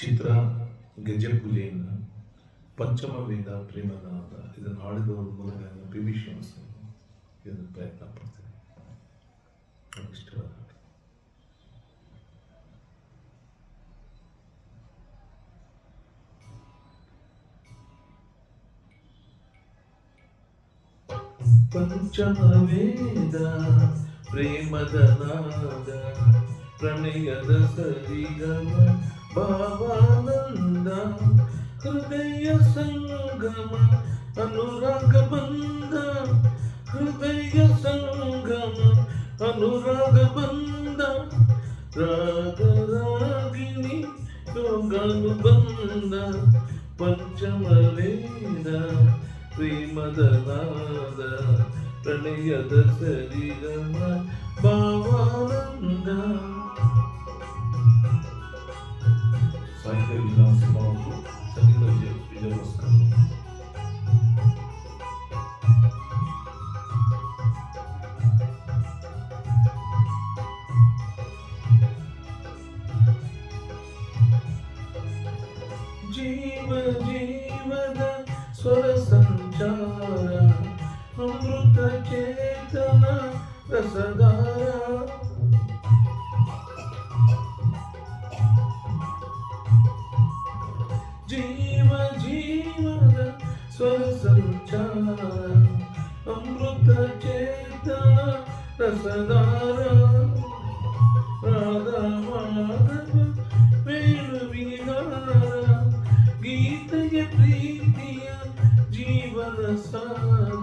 ಚಿತ್ರ ಗೆಜಪುಲಿನ ಪಂಚಮ ವೇದ ಪ್ರೇಮನಾದ ಇದನ್ನು ಹಾಡಿದ ಮೂಲಕ ಪಿ ವಿ ಶ್ರೀನಿವಾಸ ಇದನ್ನು ಪ್ರಯತ್ನ ಪಡ್ತೀನಿ ನನಗೆ ಇಷ್ಟವಾದ ಹಾಡು. ಪಂಚಮ ವೇದ ಪ್ರೇಮದ ನಾದ ಪ್ರಣಯದ ಸರಿಗಮ ಭಾವಾನಂದ ಹೃದಯ ಸಂಗಮ ಅನುರಾಗ ಬಂದ ಹೃದಯ ಸಂಗಮ ಅನುರಾಗ ಬಂದ ರಾಗರಾಗಿನಿ ಯೋಗಾನು ಬಂದ ಪಂಚಮ ವೇದ ಪ್ರೇಮದ ನಾದ ಪ್ರಣಯದ ಸರಿಗಮ ಭಾವಾನಂದ ಸಾಹಿತ್ಯ ವಿಲಾಸ ಬಾಬು ಸಂಗೀತ ವಿಜಯ ವಿಜಯಭಾಸ್ಕರ್ ಜೀವ ಜೀವದ ಸ್ವರ ಸಂಚಾರ ಅಮೃತ ಚೇತನ ರಸದಾರ స్వసంచార అమృత చేతన రసదార రాధా మాధవ వేణు విహార గీతయ ప్రీతియ జీవన సార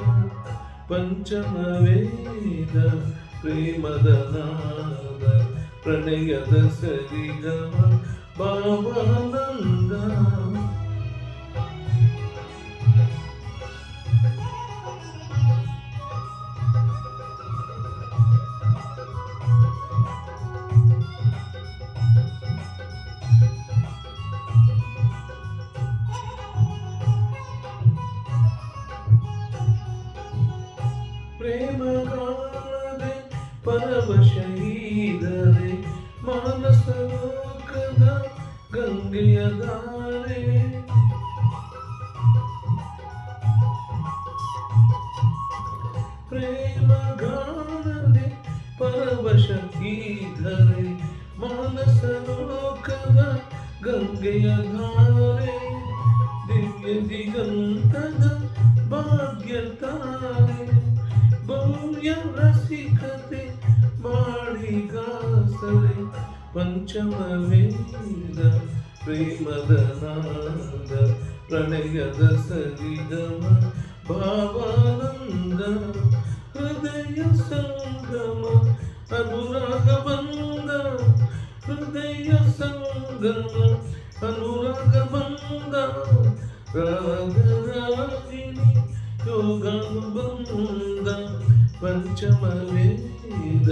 పంచమ వేద ప్రేమదనాద ప్రణయద సరిగమ భావానందా ಸರಿಗಮ ಭಾವಾನಂದ ಪ್ರೇಮ ಕಾಣದೆ ಪರವಶ ಈದರೆ ಮಾನಸ ಲೋಕದ ಗಂಗೆಯ ಧಾರೆ ಪ್ರೇಮ ಗಾನದೆ ಪರವಶ ಈದರೆ ಮಾನಸ ಲೋಕದ ಗಂಗೆಯ ಧಾರೆ ದಿವ್ಯ ದಿಗಂತದ ಭಾಗ್ಯ ತಾರೆ ಭವ್ಯ ರಸಿಕತೆ ಮಾಡಿಗಾಸರೆ ಪಂಚಮ ವೇದ ಪ್ರೇಮದ ನಾದ ಪ್ರಣಯದ ಸರಿಗಮ ಭಾವಾನಂದ ಹೃದಯ ಸಂಗಮ ಅನುರಾಗ ಬಂದ ಹೃದಯ ಸಂಗಮ ಅನುರಾಗ ಬಂದ ರಾಗರಾಗಿನಿ ಯೋಗಾನುಬಂಧ ಪಂಚಮ ವೇದ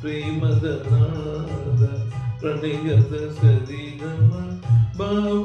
ಪ್ರೇಮದ ನಾದ ಪ್ರಣಯದ ಸರಿಗಮ ಭಾವಾನಂದ